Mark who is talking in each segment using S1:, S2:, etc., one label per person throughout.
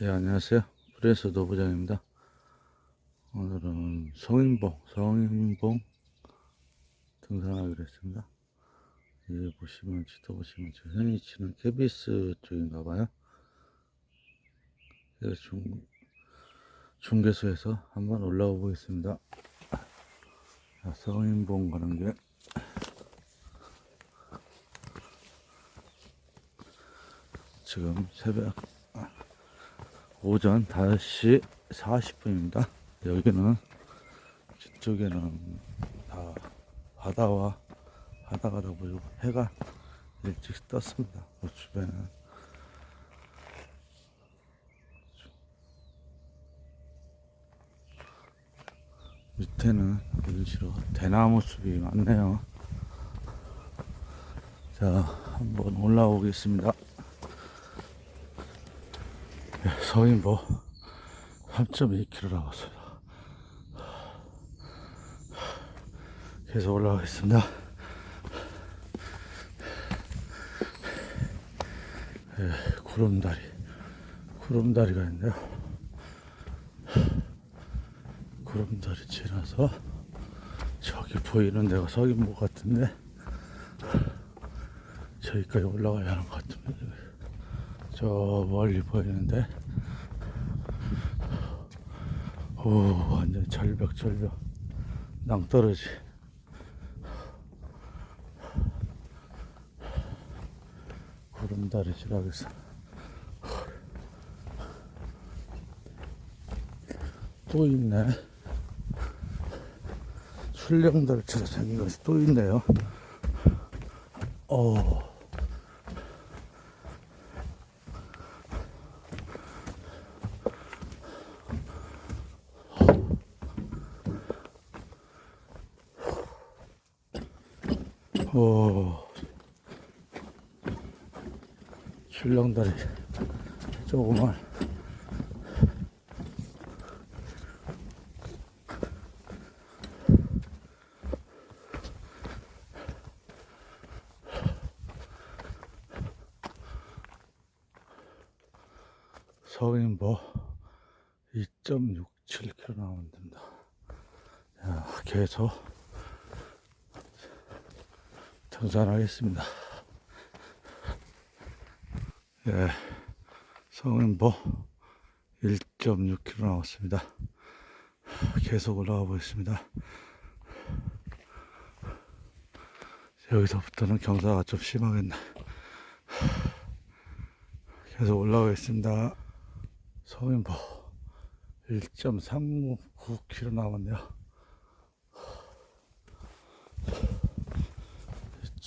S1: 예, 안녕하세요. 프레스 노부장입니다. 오늘은 성인봉, 성인봉 등산하기로 했습니다. 여기 보시면, 지도 보시면, 저 현이 치는 케비스 쪽인가 봐요. 그래서 중, 중계소에서 한번 올라가 보겠습니다. 자, 성인봉 가는 길. 지금 새벽 오전 5시 40분입니다. 여기는 저쪽에는 다 바다와 바다가 다 보이고 해가 일찍 떴습니다. 그 주변은 밑에는 일시로 대나무 숲이 많네요. 자, 한번 올라오겠습니다. 네, 서인보 3.2km 남았어요. 계속 올라가겠습니다. 네, 구름다리, 구름다리가 있네요. 구름다리 지나서 저기 보이는 데가 서인보 같은데 저기까지 올라가야 하는 것 같습니다. 저 멀리 보이는데 오 완전 절벽 절벽. 낭떠러지. 구름다리 지나겠어. 또 있네. 출렁달처럼 생긴 것이 또 있네요. 어 오, 출렁다리 조그만 서인보 2.67km 나오면 된다. 야, 계속 등산하겠습니다. 예, 성인보 1.6km 나왔습니다. 계속 올라가 보겠습니다. 여기서부터는 경사가 좀 심하겠네. 계속 올라가겠습니다. 성인보 1.39km 남았네요.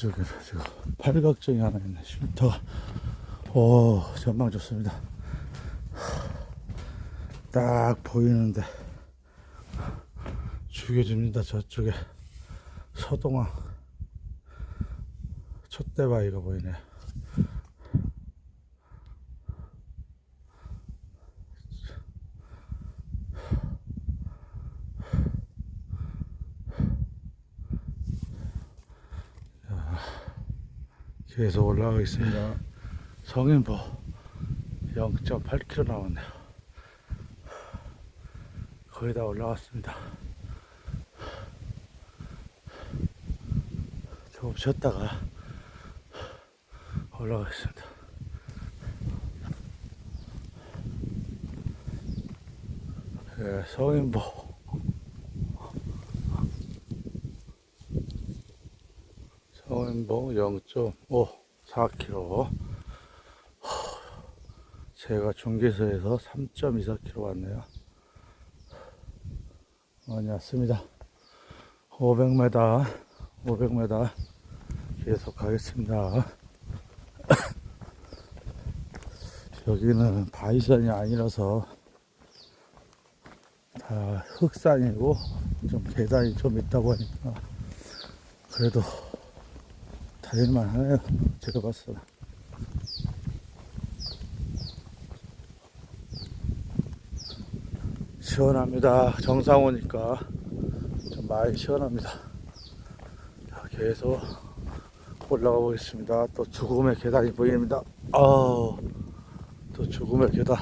S1: 이쪽에 지금 팔각정이 하나 있네. 쉼터가. 오, 전망 좋습니다. 딱 보이는데 죽여줍니다. 저쪽에 서동항 촛대바위가 보이네요. 계속 올라가겠습니다. 성인보 0.8km 남았네요. 거의 다 올라왔습니다. 조금 쉬었다가 올라가겠습니다. 예, 성인보 성인봉 0.5 4km 제가 중계소에서 3.24km 왔네요. 많이 왔습니다. 500m 500m 계속 가겠습니다. 여기는 바위산이 아니라서 다 흑산이고 좀 계단이 좀 있다고 하니까 그래도 다닐만 하네요. 제가 때. 시원합니다. 정상 오니까 좀 많이 시원합니다. 자, 계속 올라가 보겠습니다. 또 죽음의 계단이 보입니다. 아우, 또 죽음의 계단.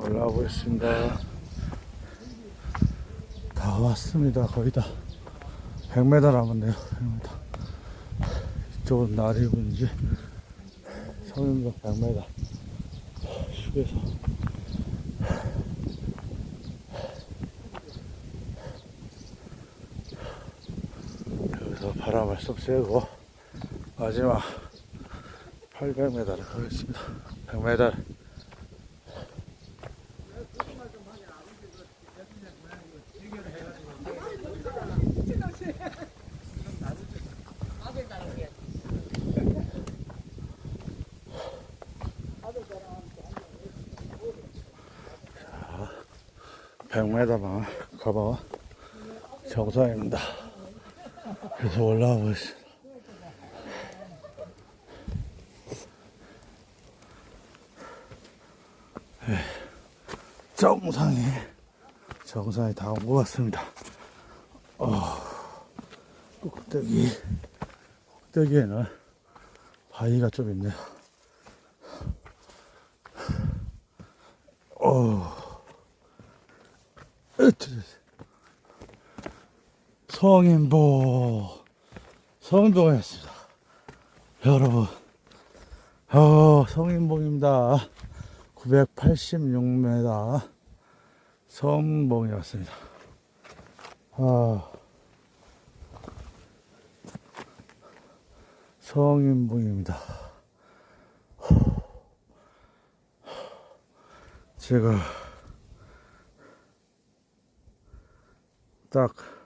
S1: 올라와 보겠습니다. 다 왔습니다. 거의 다. 100m 남았네요. 100m. 이쪽은 날이 오는지 성인역 100m. 휴게소. 여기서 바람을 쏙 쐬고 마지막 800m를 가겠습니다. 100m. 100m만 가봐 정상입니다. 그래서 올라와 보겠습니다. 네, 정상에 정상에 다온 것 같습니다. 어, 꼭대기 꼭대기에는 바위가 좀 있네요. 어, 으트. 성인보 성인봉이었습니다. 여러분, 어, 성인봉입니다. 986m 성봉이 왔습니다. 아, 성인봉입니다. 제가 딱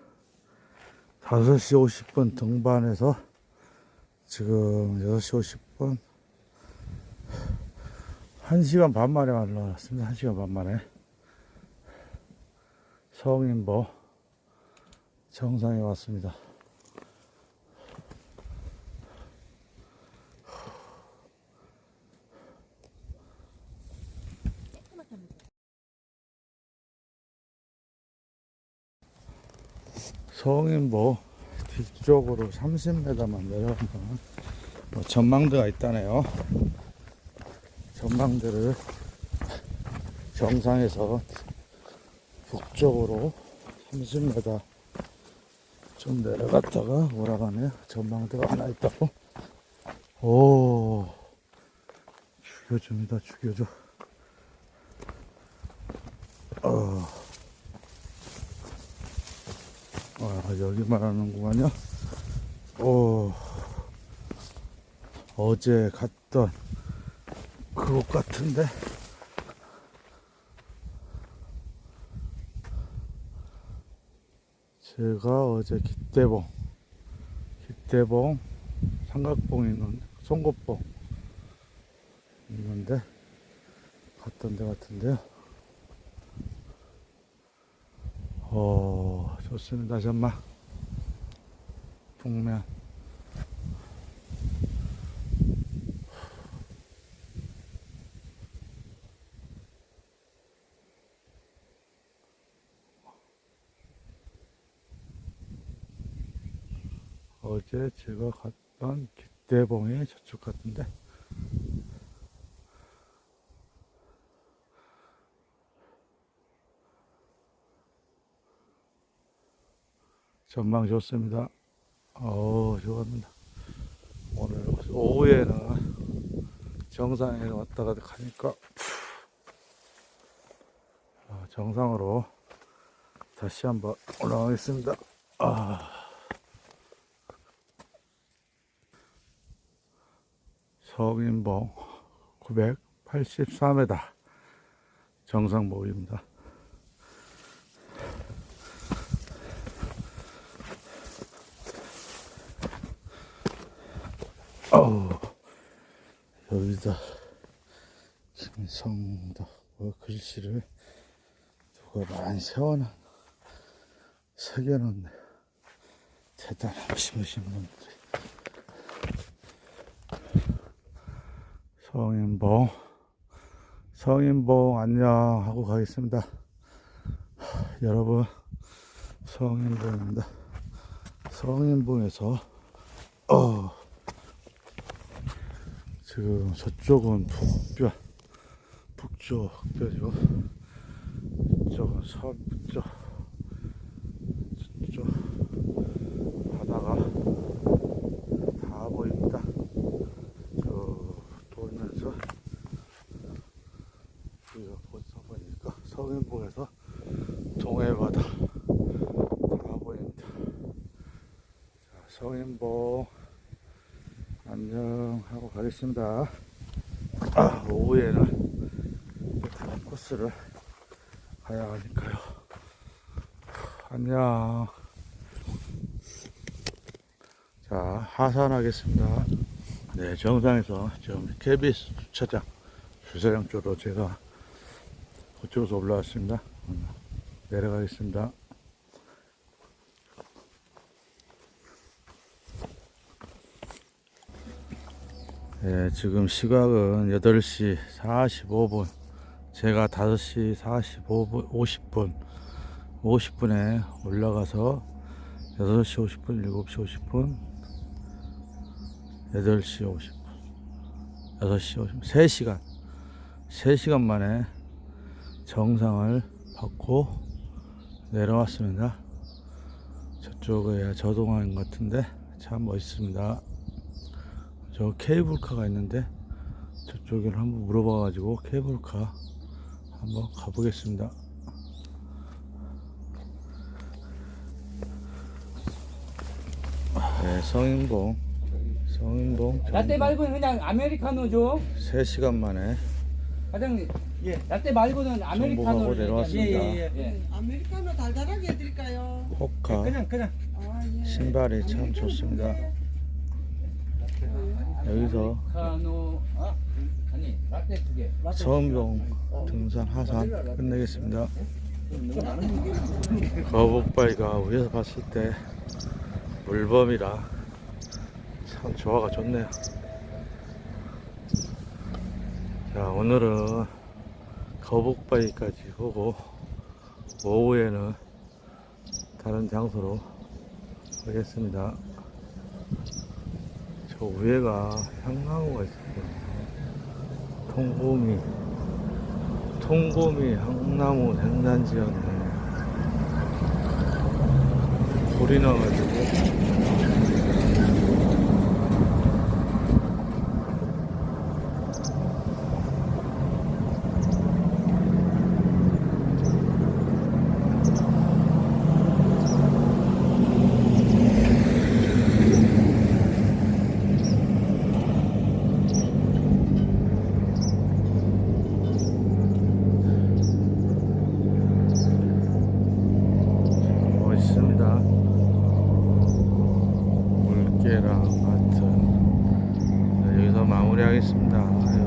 S1: 5시 50분 등반해서 지금 6시 50분 1시간 반 만에 올라왔습니다. 1시간 반 만에 성인보 정상에 왔습니다. 성인보 뒤쪽으로 30m만 내려가면 뭐 전망대가 있다네요. 전망대를 정상에서 북쪽으로 30m 좀 내려갔다가 올라가네요. 전망대가 하나 있다고. 오, 죽여줍니다. 죽여줘. 어. 아, 여기 말하는구만요. 오, 어제 갔던 그곳 같은데. 제가 어제 기대봉, 기대봉, 삼각봉 있는, 송곳봉 있는데, 갔던 데 같은데요. 어, 좋습니다. 정말. 북면. 어제 제가 갔던 기대봉이 저쪽 같은데. 전망 좋습니다. 어우, 좋았습니다. 오늘 오후에는 정상에 왔다가 가니까 아, 정상으로 다시 한번 올라가겠습니다. 아. 서인봉 984m 정상목입니다. 어우, 여기다 김성덕 뭐 글씨를 누가 많이 세워놔 새겨놓네. 대단하신 분들이 성인봉 성인봉 안녕 하고 가겠습니다. 하, 여러분 성인봉입니다. 성인봉에서 어 지금 저쪽은 북변 북쪽 뼈죠. 이쪽은 서북쪽. 저쪽 바다가 다 보입니다. 저 돌면서 우리가 벌써 보니까 서인봉에서 동해바다 다 보입니다. 자, 서인봉 하고 가겠습니다. 아, 오후에는 코스를 가야 하니까요. 안녕. 자, 하산하겠습니다. 네, 정상에서 지금 KBS 주차장 주차장 쪽으로 제가 그쪽에서 올라왔습니다. 음, 내려가겠습니다. 네, 지금 시각은 8시 45분. 제가 5시 45분, 50분, 50분에 올라가서 6시 50분, 7시 50분, 8시 50분, 6시 50분, 3시간, 3시간 만에 정상을 받고 내려왔습니다. 저쪽에 것 같은데 참 멋있습니다. 저 케이블카가 있는데 저쪽을 한번 물어봐 가지고 케이블카 한번 가보겠습니다. 네, 성인봉, 성인봉
S2: 라떼 말고는 그냥 아메리카노 죠.
S1: 3시간 만에
S2: 사장님. 예. 라떼 말고는
S1: 정보하고
S2: 아메리카노.
S1: 내려왔습니다.
S2: 예.
S3: 아메리카노 달달하게 해드릴까요?
S1: 호카
S2: 그냥 그냥.
S3: 아, 예.
S1: 신발이 참 좋습니다. 여기서
S2: 아메리카노. 아.
S1: 서은봉 등산 하산 끝내겠습니다. 거북바위가 위에서 봤을 때 물범이라 참 조화가 좋네요. 자 오늘은 거북바위까지 보고 오후에는 다른 장소로 가겠습니다. 저 위에가 향나무가 있어요. 통고미. 통고미 향나무 생산지였네. 불이 나가지고 멋있습니다 물개랑 하트 네, 여기서 마무리하겠습니다